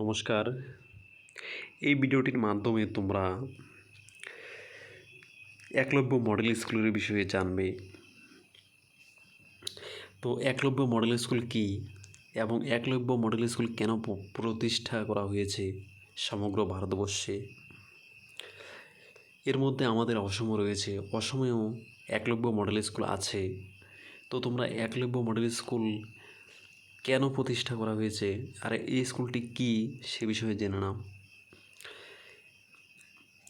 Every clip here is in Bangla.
নমস্কার। এই ভিডিওটির মাধ্যমে তোমরা একলব্য মডেল স্কুলের বিষয়ে জানবে। তো একলব্য মডেল স্কুল কী এবং একলব্য মডেল স্কুল কেন প্রতিষ্ঠা করা হয়েছে সমগ্র ভারতবর্ষে? এর মধ্যে আমাদের অসম রয়েছে, অসমেও একলব্য মডেল স্কুল আছে। তো তোমরা একলব্য মডেল স্কুল কেন প্রতিষ্ঠা করা হয়েছে? আর এই স্কুলটি কী? সে বিষয়ে জেনে নাও।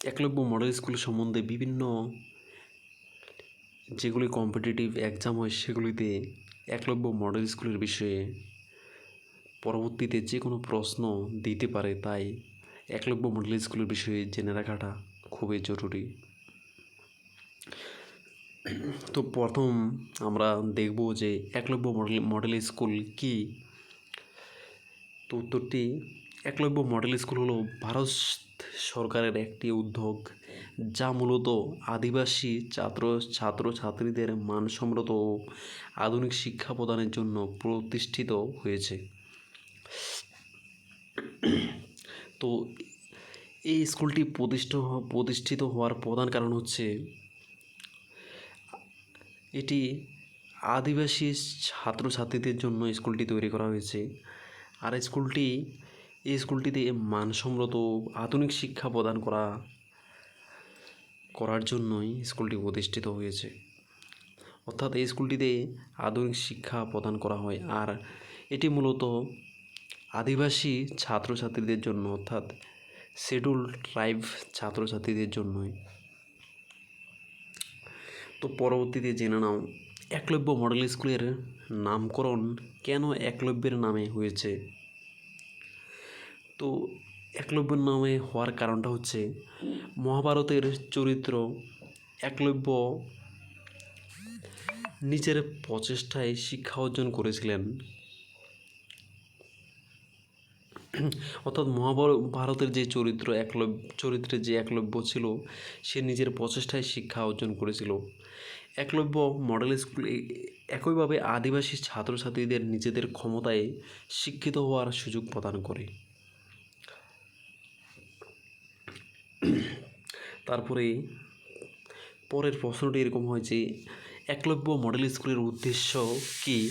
একলব্য মডেল স্কুল সম্বন্ধে বিভিন্ন যেগুলি কম্পিটিটিভ এক্সাম হয়, সেগুলিতে একলব্য মডেল স্কুলের বিষয়ে পরবর্তীতে যে কোনো প্রশ্ন দিতে পারে, তাই একলব্য মডেল স্কুলের বিষয়ে জেনে রাখাটা খুবই জরুরি। তো প্রথম আমরা দেখব যে একলব্য মডেল মডেল স্কুল কি? তো উত্তরটি, একলব্য মডেল স্কুল হলো ভারত সরকারের একটি উদ্যোগ যা মূলত আদিবাসী ছাত্র, ছাত্রছাত্রীদের মানসম্মত ও আধুনিক শিক্ষা প্রদানের জন্য প্রতিষ্ঠিত হয়েছে। তো এই স্কুলটি প্রতিষ্ঠিত হওয়া- প্রতিষ্ঠিত হওয়ার প্রধান কারণ হচ্ছে এটি আদিবাসী ছাত্রছাত্রীদের জন্য স্কুলটি তৈরি করা হয়েছে। আর স্কুলটি, এই স্কুলটিতে মানসম্মত আধুনিক শিক্ষা প্রদান করা, করার জন্যই স্কুলটি প্রতিষ্ঠিত হয়েছে। অর্থাৎ এই স্কুলটিতে আধুনিক শিক্ষা প্রদান করা হয়। আর এটি মূলত আদিবাসী ছাত্রছাত্রীদের জন্য, অর্থাৎ শিডিউল ট্রাইব ছাত্রছাত্রীদের জন্যই। তো পরবর্তীতে জেনে নাও, একলব্য মডেল স্কুলের নামকরণ কেন একলব্যের নামে হয়েছে? তো একলব্যের নামে হওয়ার কারণটা হচ্ছে, মহাভারতের চরিত্র একলব্য নিজের প্রচেষ্টায় শিক্ষা অর্জন করেছিলেন। অর্থাৎ মহাভারত, ভারতের যে চরিত্র, একলব্য চরিত্রে যে একলব্য ছিল, সে নিজের প্রচেষ্টায় শিক্ষা অর্জন করেছিল। একলব্য মডেল স্কুল একইভাবে আদিবাসী ছাত্রছাত্রীদের নিজেদের ক্ষমতায় শিক্ষিত হওয়ার সুযোগ প্রদান করে। তারপরে পরের প্রশ্নটি এরকম হয় যে, একলব্য মডেল স্কুলের উদ্দেশ্য কী?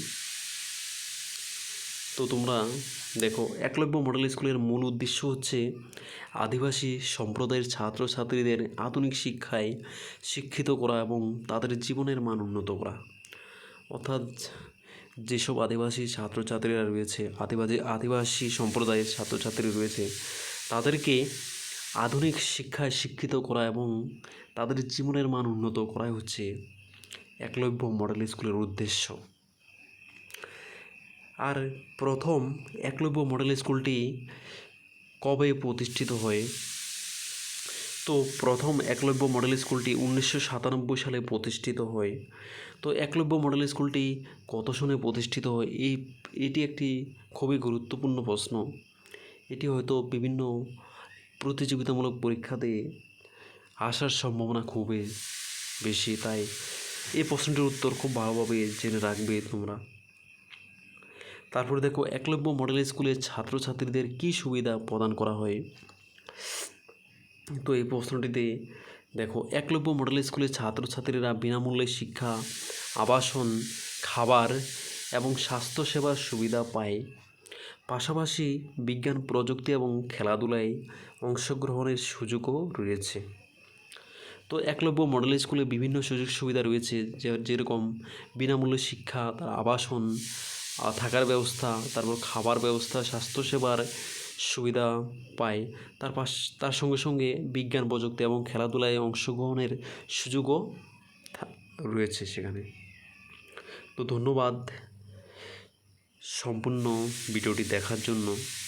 তো তোমরা দেখো, একলব্য মডেল স্কুলের মূল উদ্দেশ্য হচ্ছে আদিবাসী সম্প্রদায়ের ছাত্রছাত্রীদের আধুনিক শিক্ষায় শিক্ষিত করা এবং তাদের জীবনের মান উন্নত করা। অর্থাৎ যেসব আদিবাসী ছাত্রছাত্রীরা রয়েছে, আদিবাসী আদিবাসী সম্প্রদায়ের ছাত্রছাত্রী রয়েছে, তাদেরকে আধুনিক শিক্ষায় শিক্ষিত করা এবং তাদের জীবনের মান উন্নত করাই হচ্ছে একলব্য মডেল স্কুলের উদ্দেশ্য। আর প্রথম একলব্য মডেল স্কুলটি কবে প্রতিষ্ঠিত হয়? তো প্রথম একলব্য মডেল স্কুলটি উনিশশো সাতানব্বই সালে প্রতিষ্ঠিত হয়। তো একলব্য মডেল স্কুলটি কত সনে প্রতিষ্ঠিত হয়? এই, এটি একটি খুবই গুরুত্বপূর্ণ প্রশ্ন। এটি হয়তো বিভিন্ন প্রতিযোগিতামূলক পরীক্ষাতে আসার সম্ভাবনা খুবই বেশি, তাই এই প্রশ্নটির উত্তর খুব ভালোভাবে জেনে রাখবে তোমরা। তারপরে দেখো একলব্য মডেল স্কুলে ছাত্রছাত্রীদের কী সুবিধা প্রদান করা হয়? তো এই প্রশ্নটিতে দেখো, একলব্য মডেল স্কুলে ছাত্রছাত্রীরা বিনামূল্যে শিক্ষা, আবাসন, খাবার এবং স্বাস্থ্যসেবার সুবিধা পায়। পাশাপাশি বিজ্ঞান, প্রযুক্তি এবং খেলাধুলায় অংশগ্রহণের সুযোগও রয়েছে। তো একলব্য মডেল স্কুলে বিভিন্ন সুযোগ সুবিধা রয়েছে যেরকম বিনামূল্যে শিক্ষা, তার আবাসন থাকার ব্যবস্থা, তারপর খাবার ব্যবস্থা, স্বাস্থ্যসেবার সুবিধা পায় তার পাশ, তার সঙ্গে সঙ্গে বিজ্ঞান, প্রযুক্তি এবং খেলাধুলায় অংশগ্রহণের সুযোগও রয়েছে সেখানে। তো ধন্যবাদ সম্পূর্ণ ভিডিওটি দেখার জন্য।